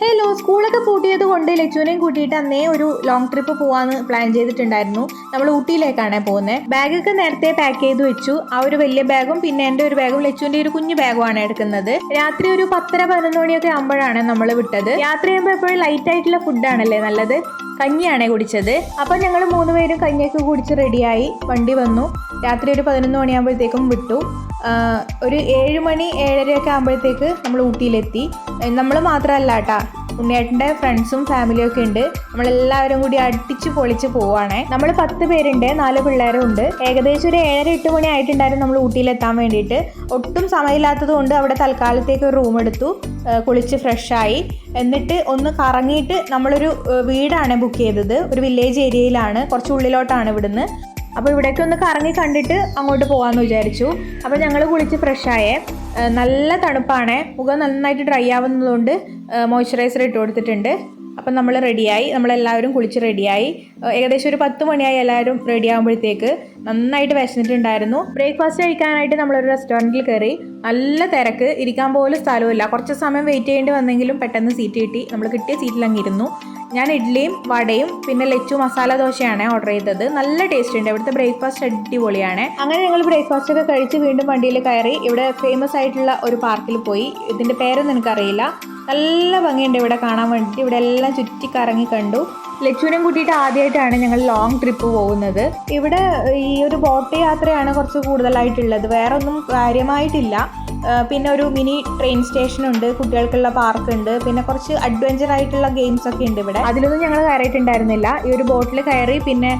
Hello സ്കൂളൊക്കെ പൂട്ടിയത് കൊണ്ട് ലച്ചുവിനെയും കൂട്ടിയിട്ട് അന്നേ ഒരു ലോങ് ട്രിപ്പ് പോവാന്ന് പ്ലാൻ ചെയ്തിട്ടുണ്ടായിരുന്നു. നമ്മൾ ഊട്ടിയിലേക്കാണ് പോകുന്നത് ബാഗൊക്കെ നേരത്തെ പാക്ക് ചെയ്ത് വെച്ചു. ആ ഒരു വലിയ ബാഗും പിന്നെ എന്റെ ഒരു ബാഗും ലച്ചുവിന്റെ ഒരു കുഞ്ഞു ബാഗുമാണ് എടുക്കുന്നത്. രാത്രി ഒരു പത്തര പതിനൊന്ന് മണിയൊക്കെ ആകുമ്പോഴാണ് നമ്മൾ വിട്ടത്. യാത്ര ചെയ്യുമ്പോൾ എപ്പോഴും ലൈറ്റ് ആയിട്ടുള്ള ഫുഡാണല്ലേ നല്ലത്? കഞ്ഞിയാണ് കുടിച്ചത്. അപ്പം ഞങ്ങൾ മൂന്ന് പേരും കഞ്ഞിയൊക്കെ കുടിച്ച് റെഡിയായി വണ്ടി വന്നു. രാത്രി ഒരു പതിനൊന്ന് മണിയാകുമ്പോഴത്തേക്കും വിട്ടു. ഒരു ഏഴ് മണി ഏഴരയൊക്കെ ആകുമ്പോഴത്തേക്ക് നമ്മൾ ഊട്ടിയിലെത്തി. നമ്മൾ മാത്രമല്ല കേട്ടാ ഉണ്ണിയേട്ടന്റെ ഫ്രണ്ട്സും ഫാമിലിയും ഒക്കെ ഉണ്ട്. നമ്മളെല്ലാവരും കൂടി അടിച്ച് പൊളിച്ച് പോവാണേ. നമ്മൾ പത്ത് പേരുണ്ട് നാല് പിള്ളേരും ഉണ്ട് ഏകദേശം ഒരു ഏഴര എട്ട് മണി ആയിട്ടുണ്ടായിരുന്നു നമ്മൾ ഊട്ടിയിലെത്താൻ വേണ്ടിയിട്ട്. ഒട്ടും സമയമില്ലാത്തത് കൊണ്ട് അവിടെ തൽക്കാലത്തേക്ക് ഒരു റൂം എടുത്തു. കുളിച്ച് ഫ്രഷായി എന്നിട്ട് ഒന്ന് കറങ്ങിയിട്ട് നമ്മളൊരു വീടാണ് ബുക്ക് ചെയ്തത്. ഒരു വില്ലേജ് ഏരിയയിലാണ് കുറച്ച് ഉള്ളിലോട്ടാണ് ഇവിടുന്ന്. അപ്പോൾ ഇവിടേക്ക് ഒന്ന് കറങ്ങി കണ്ടിട്ട് അങ്ങോട്ട് പോകാമെന്ന് വിചാരിച്ചു. അപ്പോൾ ഞങ്ങൾ കുളിച്ച് ഫ്രഷായേ നല്ല തണുപ്പാണ്. മുഖം നന്നായിട്ട് ഡ്രൈ ആവുന്നതുകൊണ്ട് മോയ്സ്ചറൈസർ ഇട്ട് കൊടുത്തിട്ടുണ്ട്. അപ്പം നമ്മൾ റെഡിയായി നമ്മളെല്ലാവരും കുളിച്ച് റെഡിയായി ഏകദേശം ഒരു പത്ത് മണിയായി എല്ലാവരും റെഡി ആകുമ്പോഴത്തേക്ക് നന്നായിട്ട് വിശന്നിട്ടുണ്ടായിരുന്നു. ബ്രേക്ക്ഫാസ്റ്റ് കഴിക്കാനായിട്ട് നമ്മളൊരു റെസ്റ്റോറന്റിൽ കയറി. നല്ല തിരക്ക്. ഇരിക്കാൻ പോലും സ്ഥലമില്ല കുറച്ച് സമയം വെയിറ്റ് ചെയ്യേണ്ടി വന്നെങ്കിലും പെട്ടെന്ന് സീറ്റ് കിട്ടി. നമ്മൾ കിട്ടിയ സീറ്റിൽ അങ്ങിരുന്നു ഞാൻ ഇഡ്ഡലിയും വടയും പിന്നെ ലച്ചു മസാല ദോശയാണ് ഓർഡർ ചെയ്തത്. നല്ല ടേസ്റ്റ് ഉണ്ട്. ഇവിടുത്തെ ബ്രേക്ക്ഫാസ്റ്റ് അടിപൊളിയാണ്. അങ്ങനെ ഞങ്ങൾ ബ്രേക്ക്ഫാസ്റ്റ് ഒക്കെ കഴിച്ച് വീണ്ടും വണ്ടിയിൽ കയറി. ഇവിടെ ഫേമസ് ആയിട്ടുള്ള ഒരു പാർക്കിൽ പോയി. ഇതിന്റെ പേരൊന്നും എനിക്കറിയില്ല. നല്ല ഭംഗിയുണ്ട് ഇവിടെ കാണാൻ വേണ്ടിയിട്ട്. ഇവിടെ എല്ലാം ചുറ്റി കറങ്ങി കണ്ടു. ലക്ഷ്മിനെയും കൂട്ടിയിട്ട് ആദ്യമായിട്ടാണ് ഞങ്ങൾ ലോങ് ട്രിപ്പ് പോകുന്നത്. ഇവിടെ ഈ ഒരു ബോട്ട് യാത്രയാണ് കുറച്ച് കൂടുതലായിട്ടുള്ളത്. വേറൊന്നും കാര്യമായിട്ടില്ല. പിന്നെ ഒരു മിനി ട്രെയിൻ സ്റ്റേഷൻ ഉണ്ട് കുട്ടികൾക്കുള്ള പാർക്ക് ഉണ്ട് പിന്നെ കുറച്ച് അഡ്വഞ്ചർ ആയിട്ടുള്ള ഗെയിംസ് ഒക്കെ ഉണ്ട് ഇവിടെ. അതിലൊന്നും ഞങ്ങൾ കയറിയിട്ടുണ്ടായിരുന്നില്ല. ഈ ഒരു ബോട്ടിൽ കയറി പിന്നെ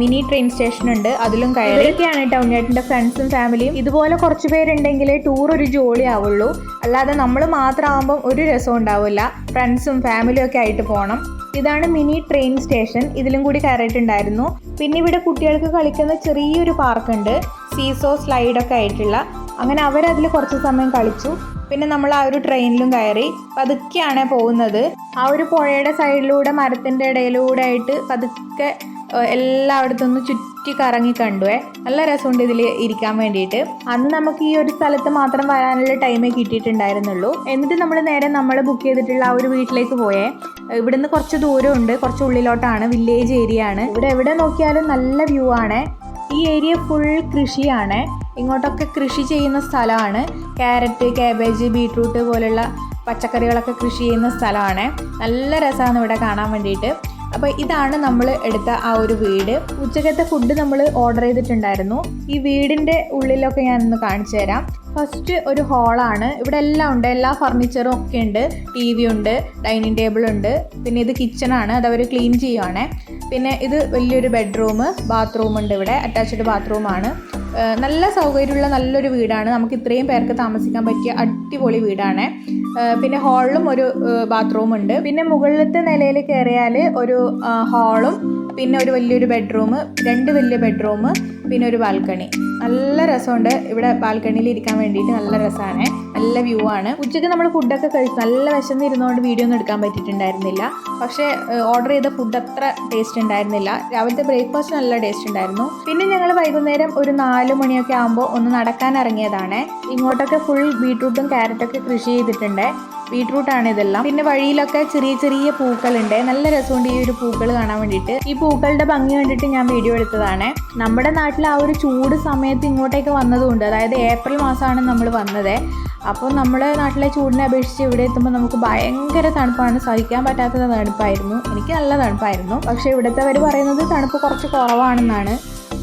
മിനി ട്രെയിൻ സ്റ്റേഷൻ ഉണ്ട് അതിലും കയറി. കേട്ടോ ഉണ്ണിയേട്ടന്റെ ഫ്രണ്ട്സും ഫാമിലിയും ഇതുപോലെ കുറച്ച് പേരുണ്ടെങ്കിൽ ടൂർ ഒരു ജോളി ആവുള്ളൂ. അല്ലാതെ നമ്മൾ മാത്രമാകുമ്പം ഒരു രസം ഉണ്ടാവില്ല. ഫ്രണ്ട്സും ഫാമിലിയും ഒക്കെ ആയിട്ട് പോകണം ഇതാണ് മിനി ട്രെയിൻ സ്റ്റേഷൻ ഇതിലും കൂടി കയറിയിട്ടുണ്ടായിരുന്നു. പിന്നെ ഇവിടെ കുട്ടികൾക്ക് കളിക്കുന്ന ചെറിയൊരു പാർക്കുണ്ട് സീസോ സ്ലൈഡൊക്കെ ആയിട്ടുള്ള. അങ്ങനെ അവരതിൽ കുറച്ച് സമയം കളിച്ചു. പിന്നെ നമ്മൾ ആ ഒരു ട്രെയിനിലും കയറി. പതുക്കെയാണ് പോകുന്നത്. ആ ഒരു പുഴയുടെ സൈഡിലൂടെ മരത്തിന്റെ ഇടയിലൂടെ ആയിട്ട് പതുക്കെ എല്ലായിടത്തും ഒന്ന് ചുറ്റി കറങ്ങി കണ്ടുവേ നല്ല രസമുണ്ട് ഇതിൽ ഇരിക്കാൻ വേണ്ടിയിട്ട്. അന്ന് നമുക്ക് ഈ ഒരു സ്ഥലത്ത് മാത്രം വരാനുള്ള ടൈമേ കിട്ടിയിട്ടുണ്ടായിരുന്നുള്ളൂ. എന്നിട്ട് നമ്മൾ നേരെ നമ്മൾ ബുക്ക് ചെയ്തിട്ടുള്ള ആ ഒരു വീട്ടിലേക്ക് പോയേ. ഇവിടുന്ന് കുറച്ച് ദൂരമുണ്ട്. കുറച്ച് ഉള്ളിലോട്ടാണ്. വില്ലേജ് ഏരിയ ആണ്. ഇവിടെ എവിടെ നോക്കിയാലും നല്ല വ്യൂ ആണ്. ഈ ഏരിയ ഫുൾ കൃഷിയാണ്. ഇങ്ങോട്ടൊക്കെ കൃഷി ചെയ്യുന്ന സ്ഥലമാണ്. ക്യാരറ്റ് കാബേജ് ബീട്രൂട്ട് പോലുള്ള പച്ചക്കറികളൊക്കെ കൃഷി ചെയ്യുന്ന സ്ഥലമാണ്. നല്ല രസമാണ് ഇവിടെ കാണാൻ വേണ്ടിയിട്ട്. അപ്പോൾ ഇതാണ് നമ്മൾ എടുത്ത ആ ഒരു വീട്. ഉച്ചക്കത്തെ ഫുഡ് നമ്മൾ ഓർഡർ ചെയ്തിട്ടുണ്ടായിരുന്നു. ഈ വീടിന്റെ ഉള്ളിലൊക്കെ ഞാനൊന്ന് കാണിച്ചു തരാം. ഫസ്റ്റ് ഒരു ഹോളാണ് ഇവിടെ എല്ലാം ഉണ്ട്. എല്ലാ ഫർണിച്ചറും ഒക്കെ ഉണ്ട്. ടി വി ഉണ്ട് ഡൈനിങ് ടേബിൾ ഉണ്ട്. പിന്നെ ഇത് കിച്ചണാണ് അത് അവർ ക്ലീൻ ചെയ്യുവാണ്. പിന്നെ ഇത് വലിയൊരു ബെഡ്റൂം ബാത്റൂം ഉണ്ട് ഇവിടെ. അറ്റാച്ച്ഡ് ബാത്റൂമാണ് നല്ല സൗകര്യമുള്ള നല്ലൊരു വീടാണ്. നമുക്ക് ഇത്രയും പേർക്ക് താമസിക്കാൻ പറ്റിയ അടിപൊളി വീടാണ്. പിന്നെ ഹാളിലും ഒരു ബാത്റൂം ഉണ്ട്. പിന്നെ മുകളിലത്തെ നിലയിൽ കയറിയാൽ ഒരു ഹാളും പിന്നെ ഒരു വലിയൊരു ബെഡ്റൂം രണ്ട് വലിയ ബെഡ്റൂം പിന്നെ ഒരു ബാൽക്കണി. നല്ല രസമുണ്ട്. ഇവിടെ ബാൽക്കണിയിൽ ഇരിക്കാൻ വേണ്ടിയിട്ട് നല്ല രസമാണ് നല്ല വ്യൂ ആണ്. ഉച്ചയ്ക്ക് നമ്മൾ ഫുഡൊക്കെ കഴിച്ചു നല്ല വിശന്നിരുന്നുകൊണ്ട് വീഡിയോ ഒന്നും എടുക്കാൻ പറ്റിയിട്ടുണ്ടായിരുന്നില്ല. പക്ഷേ ഓർഡർ ചെയ്ത ഫുഡ് അത്ര ടേസ്റ്റ് ഉണ്ടായിരുന്നില്ല. രാവിലത്തെ ബ്രേക്ക്ഫാസ്റ്റ് നല്ല ടേസ്റ്റ് ഉണ്ടായിരുന്നു. പിന്നെ ഞങ്ങൾ വൈകുന്നേരം ഒരു നാല് മണിയൊക്കെ ആകുമ്പോൾ ഒന്ന് നടക്കാൻ ഇറങ്ങിയതാണ്. ഇങ്ങോട്ടൊക്കെ ഫുൾ ബീട്രൂട്ടും ക്യാരറ്റൊക്കെ കൃഷി ചെയ്തിട്ടുണ്ട്. ബീട്രൂട്ടാണ് ഇതെല്ലാം. പിന്നെ വഴിയിലൊക്കെ ചെറിയ ചെറിയ പൂക്കളുണ്ട്. നല്ല രസമുണ്ട് ഈ ഒരു പൂക്കൾ കാണാൻ വേണ്ടിയിട്ട്. ഈ പൂക്കളുടെ ഭംഗി കണ്ടിട്ട് ഞാൻ വീഡിയോ എടുത്തതാണ്. നമ്മുടെ നാട്ടിൽ ആ ഒരു ചൂട് സമയത്ത് ഇങ്ങോട്ടേക്ക് വന്നതുകൊണ്ട് അതായത് ഏപ്രിൽ മാസമാണ് നമ്മൾ വന്നത്. അപ്പോൾ നമ്മുടെ നാട്ടിലെ ചൂടിനെ അപേക്ഷിച്ച് ഇവിടെ എത്തുമ്പോൾ നമുക്ക് ഭയങ്കര തണുപ്പാണ്. സഹിക്കാൻ പറ്റാത്ത തണുപ്പായിരുന്നു. എനിക്ക് നല്ല തണുപ്പായിരുന്നു. പക്ഷേ ഇവിടുത്തെ അവർ പറയുന്നത് തണുപ്പ് കുറച്ച് കുറവാണെന്നാണ്.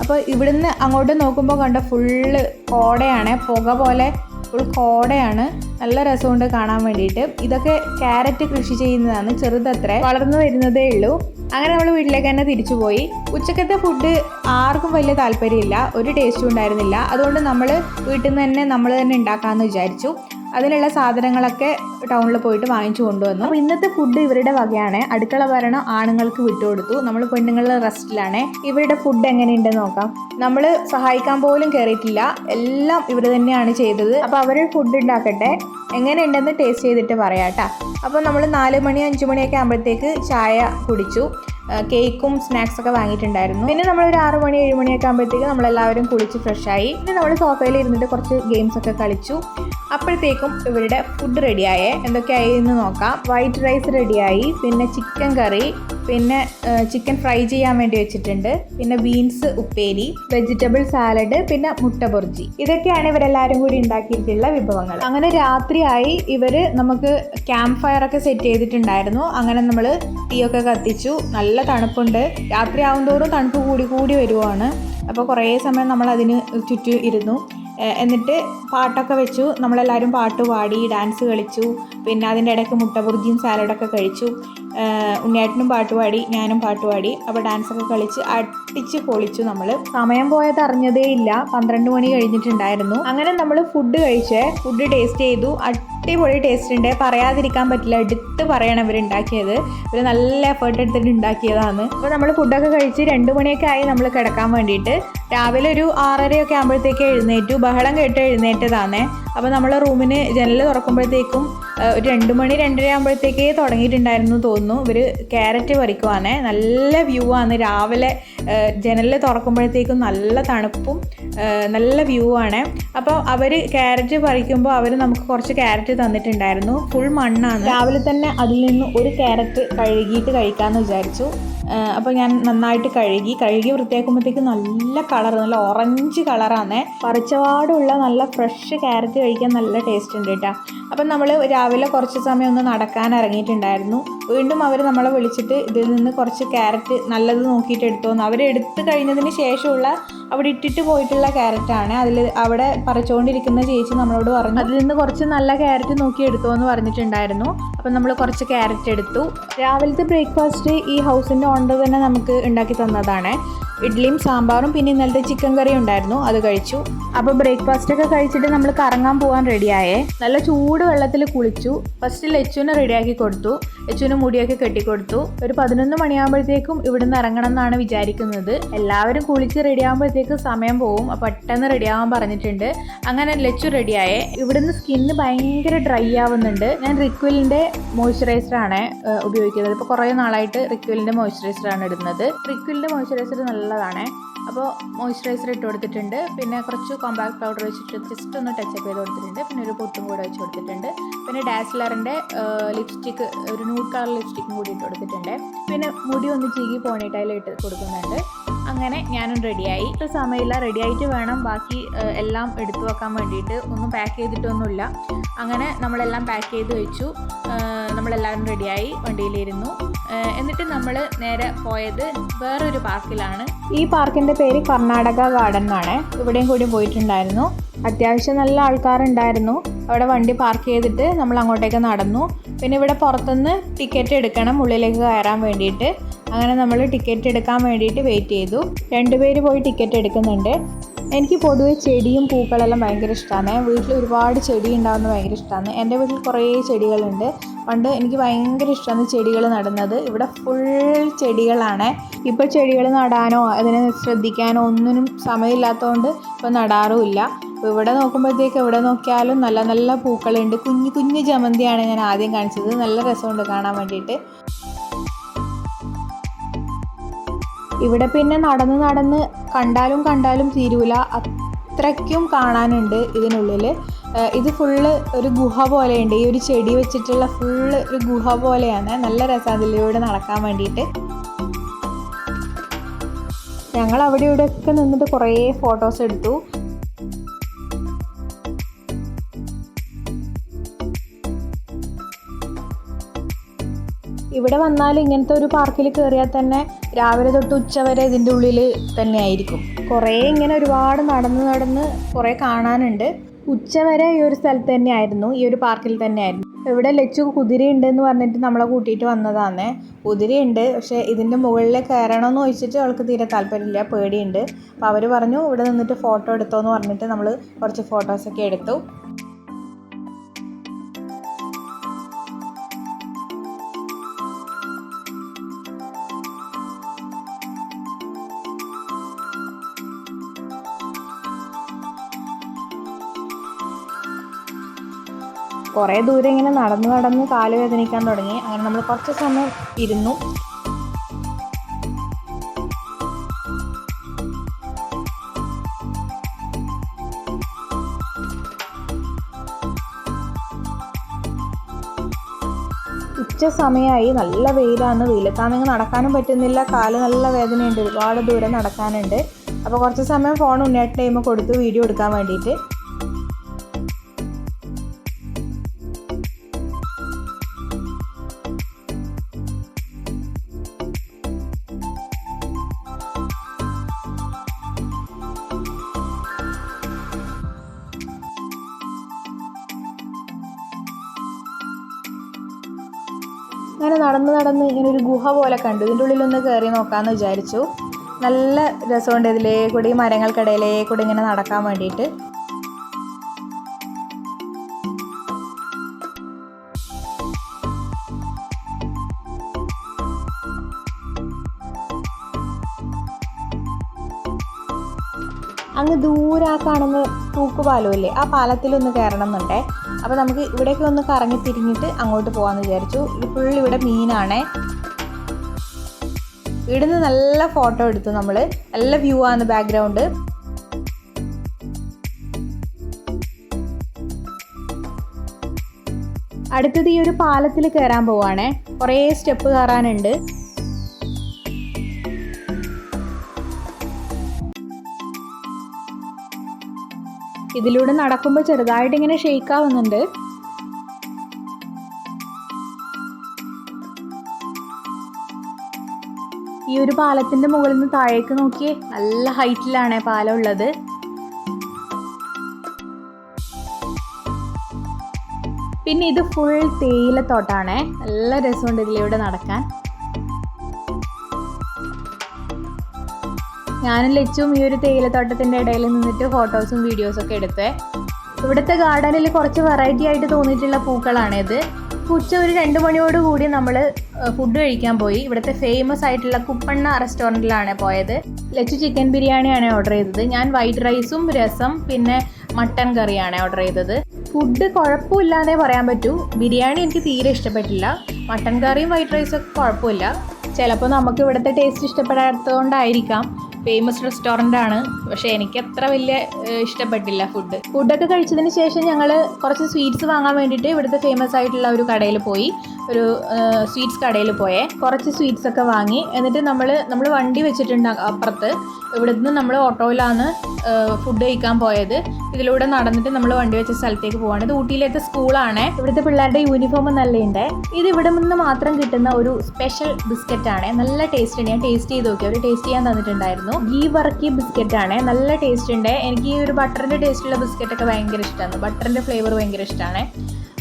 അപ്പോൾ ഇവിടുന്ന് അങ്ങോട്ട് നോക്കുമ്പോൾ കണ്ട ഫുള്ള് കോടയാണ്. പുക പോലെ ഫുൾ കോടയാണ്. നല്ല രസമുണ്ട് കാണാൻ വേണ്ടിയിട്ട്. ഇതൊക്കെ ക്യാരറ്റ് കൃഷി ചെയ്യുന്നതാണ് ചെറുതത്ര. വളർന്നു വരുന്നതേ ഉള്ളൂ. അങ്ങനെ നമ്മൾ വീട്ടിലേക്ക് തന്നെ തിരിച്ചു പോയി. ഉച്ചക്കത്തെ ഫുഡ് ആർക്കും വലിയ താല്പര്യമില്ല. ഒരു ടേസ്റ്റും ഉണ്ടായിരുന്നില്ല. അതുകൊണ്ട് നമ്മൾ വീട്ടിൽ നിന്ന് തന്നെ നമ്മൾ തന്നെ ഉണ്ടാക്കാമെന്ന് വിചാരിച്ചു. അതിനുള്ള സാധനങ്ങളൊക്കെ ടൗണിൽ പോയിട്ട് വാങ്ങിച്ചു കൊണ്ടുവന്നു. അപ്പോൾ ഇന്നത്തെ ഫുഡ് ഇവരുടെ വകയാണ്. അടുക്കള ഭരണം ആണുങ്ങൾക്ക് വിട്ടുകൊടുത്തു നമ്മൾ പെണ്ണുങ്ങളുടെ റെസ്റ്റിലാണ്. ഇവരുടെ ഫുഡ് എങ്ങനെയുണ്ടെന്ന് നോക്കാം. നമ്മൾ സഹായിക്കാൻ പോലും കയറിയിട്ടില്ല എല്ലാം ഇവർ തന്നെയാണ് ചെയ്തത്. അപ്പോൾ അവർ ഫുഡ് ഉണ്ടാക്കട്ടെ. എങ്ങനെയുണ്ടെന്ന് ടേസ്റ്റ് ചെയ്തിട്ട് പറയാം കേട്ടോ അപ്പോൾ നമ്മൾ നാല് മണി അഞ്ച് മണിയൊക്കെ ആകുമ്പോഴത്തേക്ക് ചായ കുടിച്ചു. കേക്കും സ്നാക്സ് ഒക്കെ വാങ്ങിയിട്ടുണ്ടായിരുന്നു. പിന്നെ നമ്മൾ ഒരു ആറ് മണി ഏഴ് മണിയൊക്കെ ആകുമ്പോഴത്തേക്ക് നമ്മളെല്ലാവരും കുളിച്ച് ഫ്രഷായി പിന്നെ നമ്മൾ സോഫയിൽ ഇരുന്നിട്ട് കുറച്ച് ഗെയിംസ് ഒക്കെ കളിച്ചു. അപ്പോഴത്തേക്കും ഇവരുടെ ഫുഡ് റെഡിയായേ എന്തൊക്കെയായി എന്ന് നോക്കാം. വൈറ്റ് റൈസ് റെഡിയായി പിന്നെ ചിക്കൻ കറി പിന്നെ ചിക്കൻ ഫ്രൈ ചെയ്യാൻ വേണ്ടി വെച്ചിട്ടുണ്ട്. പിന്നെ ബീൻസ് ഉപ്പേരി വെജിറ്റബിൾ സാലഡ് പിന്നെ മുട്ട പൊറിജി ഇതൊക്കെയാണ് ഇവരെല്ലാവരും കൂടി ഉണ്ടാക്കിയിട്ടുള്ള വിഭവങ്ങൾ. അങ്ങനെ രാത്രിയായി ഇവർ നമുക്ക് ക്യാമ്പ് ഫയർ ഒക്കെ സെറ്റ് ചെയ്തിട്ടുണ്ടായിരുന്നു. അങ്ങനെ നമ്മൾ തീ ഒക്കെ കത്തിച്ചു. നല്ല തണുപ്പുണ്ട്. രാത്രി ആവുമോറും തണുപ്പ് കൂടി കൂടി വരുവാണ്. അപ്പോൾ കുറേ സമയം നമ്മൾ അതിന് ചുറ്റും ഇരുന്നു. എന്നിട്ട് പാട്ടൊക്കെ വെച്ചു. നമ്മളെല്ലാവരും പാട്ട് പാടി ഡാൻസ് കളിച്ചു. പിന്നെ അതിന്റെ ഇടയ്ക്ക് മുട്ട സാലഡൊക്കെ കഴിച്ചു. ഉണ്ണിയേട്ടനും പാട്ട് പാടി ഞാനും പാട്ട് പാടി. അപ്പോൾ ഡാൻസൊക്കെ കളിച്ച് അടിച്ച് പൊളിച്ചു നമ്മൾ സമയം പോയത് അറിഞ്ഞതേ ഇല്ല. പന്ത്രണ്ട് മണി കഴിഞ്ഞിട്ടുണ്ടായിരുന്നു. അങ്ങനെ നമ്മൾ ഫുഡ് കഴിച്ച്. ഫുഡ് ടേസ്റ്റ് ചെയ്തു. അടിപൊളി ടേസ്റ്റ് ഉണ്ട്. പറയാതിരിക്കാൻ പറ്റില്ല. എടുത്ത് പറയണം ഇവർ ഉണ്ടാക്കിയത്. ഇവർ നല്ല എഫേർട്ട് എടുത്തിട്ട് ഉണ്ടാക്കിയതാണ്. അപ്പോൾ നമ്മൾ ഫുഡൊക്കെ കഴിച്ച് രണ്ട് മണിയൊക്കെ ആയി നമ്മൾ കിടക്കാൻ വേണ്ടിയിട്ട്. രാവിലെ ഒരു ആറരയൊക്കെ ആകുമ്പോഴത്തേക്ക് എഴുന്നേറ്റു. ബഹളം കേട്ട് എഴുന്നേറ്റതാണേ. അപ്പോൾ നമ്മൾ റൂമിന് ജനൽ തുറക്കുമ്പോഴത്തേക്കും ഒരു രണ്ട് മണി രണ്ടര ആകുമ്പോഴത്തേക്കേ തുടങ്ങിയിട്ടുണ്ടായിരുന്നു തോന്നുന്നു. ഇവർ ക്യാരറ്റ് പറിക്കുവാണ്. നല്ല വ്യൂ ആണ്. രാവിലെ ജനലിൽ തുറക്കുമ്പോഴത്തേക്കും നല്ല തണുപ്പും നല്ല വ്യൂ ആണ്. അപ്പോൾ അവർ ക്യാരറ്റ് പറിക്കുമ്പോൾ അവർ നമുക്ക് കുറച്ച് ക്യാരറ്റ് തന്നിട്ടുണ്ടായിരുന്നു. ഫുൾ മണ്ണാണ്. രാവിലെ തന്നെ അതിൽ നിന്ന് ഒരു ക്യാരറ്റ് കഴുകിയിട്ട് കഴിക്കാമെന്ന് വിചാരിച്ചു. അപ്പോൾ ഞാൻ നന്നായിട്ട് കഴുകി കഴുകി വൃത്തിയാക്കുമ്പോഴത്തേക്ക് നല്ല കളർ നല്ല ഓറഞ്ച് കളറാണ് പറിച്ചപാടുള്ള നല്ല ഫ്രഷ് ക്യാരറ്റ് കഴിക്കാൻ നല്ല ടേസ്റ്റ് ഉണ്ട് കേട്ടോ അപ്പം നമ്മൾ രാവിലെ കുറച്ച് സമയം ഒന്ന് നടക്കാൻ ഇറങ്ങിയിട്ടുണ്ടായിരുന്നു. വീണ്ടും അവർ നമ്മളെ വിളിച്ചിട്ട് ഇതിൽ നിന്ന് കുറച്ച് ക്യാരറ്റ് നല്ലത് നോക്കിയിട്ട് എടുത്തോന്ന് അവർ എടുത്തു കഴിഞ്ഞതിന് ശേഷമുള്ള അവിടെ ഇട്ടിട്ട് പോയിട്ടുള്ള ക്യാരറ്റാണ് അതിൽ അവിടെ പറിച്ചുകൊണ്ടിരിക്കുന്ന ചേച്ചി നമ്മളോട് പറഞ്ഞു അതിൽ നിന്ന് കുറച്ച് നല്ല ക്യാരറ്റ് നോക്കി എടുത്തു എന്ന് പറഞ്ഞിട്ടുണ്ടായിരുന്നു. അപ്പം നമ്മൾ കുറച്ച് ക്യാരറ്റ് എടുത്തു. രാവിലത്തെ ബ്രേക്ക്ഫാസ്റ്റ് ഈ ഹൗസിന്റെ ഓണർ തന്നെ നമുക്ക് ഉണ്ടാക്കി തന്നതാണ്. ഇഡ്ഡലിയും സാമ്പാറും പിന്നെ ഇന്നലത്തെ ചിക്കൻ കറിയും ഉണ്ടായിരുന്നു അത് കഴിച്ചു. അപ്പോൾ ബ്രേക്ക്ഫാസ്റ്റ് ഒക്കെ കഴിച്ചിട്ട് നമ്മൾ കറങ്ങാൻ പോകാൻ റെഡിയായേ. നല്ല ചൂട് വെള്ളത്തിൽ കുളിച്ചു. ഫസ്റ്റ് ലച്ചുവിനെ റെഡിയാക്കി കൊടുത്തു. ലച്ചുവിന് മുടിയൊക്കെ കെട്ടിക്കൊടുത്തു. ഒരു പതിനൊന്ന് മണിയാകുമ്പോഴത്തേക്കും ഇവിടുന്ന് ഇറങ്ങണം എന്നാണ് വിചാരിക്കുന്നത്. എല്ലാവരും കുളിച്ച് റെഡിയാകുമ്പോഴത്തേക്കും സമയം പോകും അപ്പോൾ പെട്ടെന്ന് റെഡിയാവാൻ പറഞ്ഞിട്ടുണ്ട്. അങ്ങനെ ലച്ചു റെഡിയായേ. ഇവിടുന്ന് സ്കിന്ന് ഭയങ്കര ഡ്രൈ ആവുന്നുണ്ട്. ഞാൻ റിക്വലിന്റെ മോയ്സ്ചറൈസറാണ് ഉപയോഗിക്കുന്നത്. ഇപ്പോൾ കുറേ നാളായിട്ട് റിക്വലിന്റെ മോയ്സ്ചറൈസറാണ് ഇടുന്നത്. റിക്വലിന്റെ മോയ്സ്ചറൈസർ നല്ലതാണ്. അപ്പോൾ മോയ്സ്ചറൈസർ ഇട്ട് കൊടുത്തിട്ടുണ്ട്. പിന്നെ കുറച്ച് കോമ്പാക്ട് പൗഡർ വെച്ചിട്ട് ജസ്റ്റ് ഒന്ന് ടച്ചപ്പ് ചെയ്ത് കൊടുത്തിട്ടുണ്ട്. പിന്നെ ഒരു പൊട്ടും കൂടെ വെച്ച് കൊടുത്തിട്ടുണ്ട്. പിന്നെ ഡാസ്ലറിന്റെ ലിപ്സ്റ്റിക്ക് ഒരു ന്യൂഡ് കളർ ലിപ്സ്റ്റിക്കും കൂടി ഇട്ട് കൊടുത്തിട്ടുണ്ട്. പിന്നെ മുടി ഒന്ന് ചീകി പോണിട്ടയിൽ ഇട്ട് കൊടുക്കുന്നുണ്ട്. അങ്ങനെ ഞാനും റെഡിയായി ഇപ്പോൾ സമയമില്ല. റെഡി ആയിട്ട് വേണം. ബാക്കി എല്ലാം എടുത്തു വെക്കാൻ വേണ്ടിയിട്ട്. ഒന്നും പാക്ക് ചെയ്തിട്ടൊന്നുമില്ല. അങ്ങനെ നമ്മളെല്ലാം പാക്ക് ചെയ്ത് വെച്ചു. നമ്മളെല്ലാവരും റെഡിയായി വണ്ടിയിലിരുന്നു. എന്നിട്ട് നമ്മൾ നേരെ പോയത് വേറൊരു പാർക്കിലാണ്. ഈ പാർക്കിന്റെ പേര് കർണാടക ഗാർഡൻ എന്നാണ്. ഇവിടെയും കൂടി പോയിട്ടുണ്ടായിരുന്നു. അത്യാവശ്യം നല്ല ആൾക്കാരുണ്ടായിരുന്നു. അവിടെ വണ്ടി പാർക്ക് ചെയ്തിട്ട് നമ്മൾ അങ്ങോട്ടേക്ക് നടന്നു. പിന്നെ ഇവിടെ പുറത്തുനിന്ന് ടിക്കറ്റ് എടുക്കണം. ഉള്ളിലേക്ക് കയറാൻ വേണ്ടിയിട്ട്. അങ്ങനെ നമ്മൾ ടിക്കറ്റ് എടുക്കാൻ വേണ്ടിയിട്ട് വെയിറ്റ് ചെയ്തു. രണ്ടുപേര് പോയി ടിക്കറ്റ് എടുക്കുന്നുണ്ട്. എനിക്ക് പൊതുവെ ചെടിയും പൂക്കളെല്ലാം ഭയങ്കര ഇഷ്ടമാണ് വീട്ടിൽ ഒരുപാട് ചെടി ഉണ്ടാകുന്നത് ഭയങ്കര ഇഷ്ടമാണ് എന്റെ വീട്ടിൽ കുറേ ചെടികളുണ്ട്. പണ്ട് എനിക്ക് ഭയങ്കര ഇഷ്ടമാണ് ചെടികൾ നടുന്നത്. ഇവിടെ ഫുൾ ചെടികളാണ്. ഇപ്പോൾ ചെടികൾ നടാനോ അതിനെ ശ്രദ്ധിക്കാനോ ഒന്നിനും സമയമില്ലാത്തതുകൊണ്ട് ഇപ്പോൾ നടാറുമില്ല. അപ്പോൾ ഇവിടെ നോക്കുമ്പോഴത്തേക്ക് എവിടെ നോക്കിയാലും നല്ല നല്ല പൂക്കളുണ്ട്. കുഞ്ഞു കുഞ്ഞു ജമന്തിയാണ് ഞാൻ ആദ്യം കാണിച്ചത്. നല്ല രസമുണ്ട് കാണാൻ വേണ്ടിയിട്ട്. ഇവിടെ പിന്നെ നടന്ന് നടന്ന് കണ്ടാലും കണ്ടാലും തീരൂല. അത്രയ്ക്കും കാണാനുണ്ട് ഇതിനുള്ളിൽ ഇത് ഫുള്ള് ഒരു ഗുഹ പോലെയുണ്ട്. ഈ ഒരു ചെടി വെച്ചിട്ടുള്ള ഫുള്ള് ഒരു ഗുഹ പോലെയാണ്. നല്ല രസം അതിലൂടെ നടക്കാൻ വേണ്ടിയിട്ട്. ഞങ്ങൾ അവിടെ ഇവിടെയൊക്കെ നിന്നിട്ട് കുറേ ഫോട്ടോസ് എടുത്തു. ഇവിടെ വന്നാൽ ഇങ്ങനത്തെ ഒരു പാർക്കിൽ കയറിയാൽ തന്നെ രാവിലെ തൊട്ട് ഉച്ച വരെ ഇതിന്റെ ഉള്ളിൽ തന്നെ ആയിരിക്കും കുറേ ഇങ്ങനെ ഒരുപാട് നടന്ന് നടന്ന് കുറേ കാണാനുണ്ട്. ഉച്ച വരെ ഈ ഒരു സ്ഥലത്ത് തന്നെയായിരുന്നു ഈ ഒരു പാർക്കിൽ തന്നെയായിരുന്നു. ഇവിടെ ലച്ചു കുതിരയുണ്ട് എന്ന് പറഞ്ഞിട്ട് നമ്മളെ കൂട്ടിയിട്ട് വന്നതാണ് കുതിരയുണ്ട് പക്ഷേ ഇതിന്റെ മുകളിൽ കയറണമെന്ന് ചോദിച്ചിട്ട് അവൾക്ക് തീരെ താല്പര്യമില്ല പേടിയുണ്ട്. അപ്പോൾ അവർ പറഞ്ഞു ഇവിടെ നിന്നിട്ട് ഫോട്ടോ എടുത്തോ എന്ന് പറഞ്ഞിട്ട് നമ്മൾ കുറച്ച് ഫോട്ടോസൊക്കെ എടുത്തു. കുറേ ദൂരം ഇങ്ങനെ നടന്ന് നടന്ന് കാൽ വേദനിക്കാൻ തുടങ്ങി. അങ്ങനെ നമ്മൾ കുറച്ച് സമയം ഇരുന്നു. ഉച്ച സമയമായി നല്ല വെയിലാണ്. വെയിലത്താണെങ്കിൽ നടക്കാനും പറ്റുന്നില്ല. കാൽ നല്ല വേദനയുണ്ട്. ഒരുപാട് ദൂരം നടക്കാനുണ്ട്. അപ്പോൾ കുറച്ച് സമയം ഫോൺ ഉണ്ണിയായിട്ട് ടൈം കൊടുത്തു. വീഡിയോ എടുക്കാൻ വേണ്ടിയിട്ട്. നടന്ന് നടന്ന് ഇങ്ങനെ ഒരു ഗുഹ പോലെ കണ്ടു. ഇതിന്റെ ഉള്ളിലൊന്ന് കയറി നോക്കാമെന്ന് വിചാരിച്ചു. നല്ല രസമുണ്ട് ഇതിലേ കൂടി മരങ്ങൾക്കിടയിലേ കൂടി ഇങ്ങനെ നടക്കാൻ വേണ്ടിയിട്ട്. അങ്ങ് ദൂരെ ആ കാണുന്ന തൂക്കുപാലമില്ലേ ആ പാലത്തിലൊന്ന് കയറണം എന്നുണ്ടേ. അപ്പോൾ നമുക്ക് ഇവിടേക്ക് ഒന്ന് കറങ്ങി തിരിഞ്ഞിട്ട് അങ്ങോട്ട് പോകാമെന്ന് വിചാരിച്ചു. ഇത് ഫുൾ ഇവിടെ മീനാണേ. ഇവിടുന്ന് നല്ല ഫോട്ടോ എടുത്തു നമ്മൾ നല്ല വ്യൂ ആണ് ബാക്ക്ഗ്രൗണ്ട് അടുത്തത് ഈ ഒരു പാലത്തിൽ കയറാൻ പോവാണേ. കുറേ സ്റ്റെപ്പ് കയറാനുണ്ട് ഇതിലൂടെ നടക്കുമ്പോൾ ചെറുതായിട്ട് ഇങ്ങനെ ഷെയ്ക്ക് ആവുന്നുണ്ട്. ഈ ഒരു പാലത്തിന്റെ മുകളിൽ നിന്ന് താഴേക്ക് നോക്കി നല്ല ഹൈറ്റിലാണ് പാലം ഉള്ളത്. പിന്നെ ഇത് ഫുൾ തേയിലത്തോട്ടാണേ. നല്ല രസമുണ്ട് ഇതിലൂടെ നടക്കാൻ. ഞാനും ലച്ചും ഈ ഒരു തേയിലത്തോട്ടത്തിന്റെ ഇടയിൽ നിന്നിട്ട് ഫോട്ടോസും വീഡിയോസും ഒക്കെ എടുത്തേ. ഇവിടുത്തെ ഗാർഡനിൽ കുറച്ച് വെറൈറ്റി ആയിട്ട് തോന്നിയിട്ടുള്ള പൂക്കളാണിത് ഉച്ച ഒരു രണ്ട് മണിയോട് കൂടി നമ്മൾ ഫുഡ് കഴിക്കാൻ പോയി. ഇവിടുത്തെ ഫേമസ് ആയിട്ടുള്ള കുപ്പണ്ണ റെസ്റ്റോറന്റിലാണ് പോയത്. ലച്ചു ചിക്കൻ ബിരിയാണിയാണ് ഓർഡർ ചെയ്തത്. ഞാൻ വൈറ്റ് റൈസും രസം പിന്നെ മട്ടൻ കറിയാണ് ഓർഡർ ചെയ്തത്. ഫുഡ് കുഴപ്പമില്ലാതെ പറയാൻ പറ്റൂ. ബിരിയാണി എനിക്ക് തീരെ ഇഷ്ടപ്പെട്ടില്ല. മട്ടൻ കറിയും വൈറ്റ് റൈസും ഒക്കെ കുഴപ്പമില്ല. ചിലപ്പോൾ നമുക്ക് ഇവിടുത്തെ ടേസ്റ്റ് ഇഷ്ടപ്പെടാത്തതുകൊണ്ടായിരിക്കാം. ഫേമസ് റെസ്റ്റോറന്റ് ആണ്. പക്ഷേ എനിക്ക് അത്ര വലിയ ഇഷ്ടപ്പെട്ടില്ല ഫുഡ് ഫുഡൊക്കെ കഴിച്ചതിന് ശേഷം ഞങ്ങൾ കുറച്ച് സ്വീറ്റ്സ് വാങ്ങാൻ വേണ്ടിയിട്ട് ഇവിടുത്തെ ഫേമസ് ആയിട്ടുള്ള ഒരു കടയിൽ പോയി. ഒരു സ്വീറ്റ്സ് കടയിൽ പോയേ. കുറച്ച് സ്വീറ്റ്സ് ഒക്കെ വാങ്ങി. എന്നിട്ട് നമ്മൾ നമ്മൾ വണ്ടി വെച്ചിട്ടുണ്ട് അപ്പുറത്ത്. ഇവിടുന്ന് നമ്മൾ ഓട്ടോയിലാണ് ഫുഡ് കഴിക്കാൻ പോയത്. ഇതിലൂടെ നടന്നിട്ട് നമ്മൾ വണ്ടി വെച്ച സ്ഥലത്തേക്ക് പോവാണ്. ഇത് ഊട്ടിയിലത്തെ സ്കൂളാണ്. ഇവിടുത്തെ പിള്ളേരുടെ യൂണിഫോം നല്ലയുണ്ട് ഇത് ഇവിടെ നിന്ന് മാത്രം കിട്ടുന്ന ഒരു സ്പെഷ്യൽ ബിസ്ക്കറ്റ് ആണ്. നല്ല ടേസ്റ്റ് ഉണ്ട് ഞാൻ ടേസ്റ്റ് ചെയ്ത് നോക്കി. അവർ ടേസ്റ്റ് ചെയ്യാൻ തന്നിട്ടുണ്ടായിരുന്നു. ഗീ വർക്കി ബിസ്ക്കറ്റ് ആണ്. നല്ല ടേസ്റ്റ് ഉണ്ട് എനിക്ക് ഈ ഒരു ബട്ടറിന്റെ ടേസ്റ്റുള്ള ബിസ്ക്കറ്റ് ഒക്കെ ഭയങ്കര ഇഷ്ടമാണ് ബട്ടറിന്റെ ഫ്ലേവർ ഭയങ്കര ഇഷ്ടമാണ്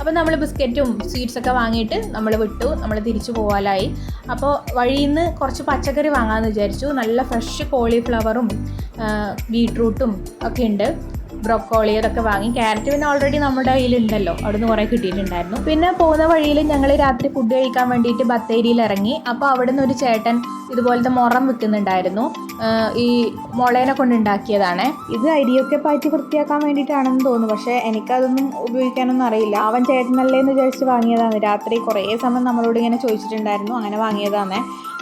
അപ്പോൾ നമ്മൾ ബിസ്ക്കറ്റും സ്വീറ്റ്സ് ഒക്കെ വാങ്ങിയിട്ട് നമ്മൾ വിട്ടു. നമ്മൾ തിരിച്ചു പോകാനായി അപ്പോൾ വഴിയിൽ നിന്ന് കുറച്ച് പച്ചക്കറി വാങ്ങാമെന്ന് വിചാരിച്ചു. നല്ല ഫ്രഷ് കോളിഫ്ലവറും ബീട്രൂട്ടും ഒക്കെ ഉണ്ട്. ബ്രൊക്കോളി അതൊക്കെ വാങ്ങി. ക്യാരറ്റ് പിന്നെ ഓൾറെഡി നമ്മുടെ കയ്യിലുണ്ടല്ലോ. അവിടുന്ന് കുറേ കിട്ടിയിട്ടുണ്ടായിരുന്നു. പിന്നെ പോകുന്ന വഴിയിൽ ഞങ്ങൾ രാത്രി ഫുഡ് കഴിക്കാൻ വേണ്ടിയിട്ട് ബത്തേരിയിൽ ഇറങ്ങി. അപ്പോൾ അവിടുന്ന് ഒരു ചേട്ടൻ ഇതുപോലത്തെ മുറം വിൽക്കുന്നുണ്ടായിരുന്നു. ഈ മുളേനെ കൊണ്ട് ഉണ്ടാക്കിയതാണ്. ഇത് അരിയൊക്കെ പാറ്റി വൃത്തിയാക്കാൻ വേണ്ടിയിട്ടാണെന്ന് തോന്നുന്നു. പക്ഷേ എനിക്കതൊന്നും ഉപയോഗിക്കാനൊന്നും അറിയില്ല. അവൻ ചേട്ടനല്ലേ എന്ന് വിചാരിച്ച് വാങ്ങിയതാണ്. രാത്രി കുറേ സമയം നമ്മളോട് ഇങ്ങനെ ചോദിച്ചിട്ടുണ്ടായിരുന്നു. അങ്ങനെ വാങ്ങിയതാണ്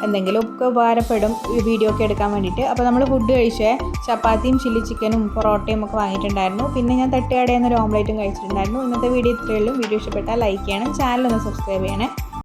എന്തെങ്കിലും ഒക്കെ ഉപകാരപ്പെടും വീഡിയോ ഒക്കെ എടുക്കാൻ വേണ്ടിയിട്ട്. അപ്പോൾ നമ്മൾ ഫുഡ് കഴിച്ചേ ചപ്പാത്തിയും ചില്ലി ചിക്കനും പൊറോട്ടയും ഒക്കെ വാങ്ങിയിട്ടുണ്ടായിരുന്നു. പിന്നെ ഞാൻ തട്ടുകടയിൽ നിന്ന് ഒരു ഓംലേറ്റും കഴിച്ചിട്ടുണ്ടായിരുന്നു. ഇന്നത്തെ വീഡിയോ ഇത്രയുള്ളൂ വീഡിയോ ഇഷ്ടപ്പെട്ടാൽ ലൈക്ക് ചെയ്യണം ചാനൽ ഒന്ന് സബ്സ്ക്രൈബ് ചെയ്യണേ.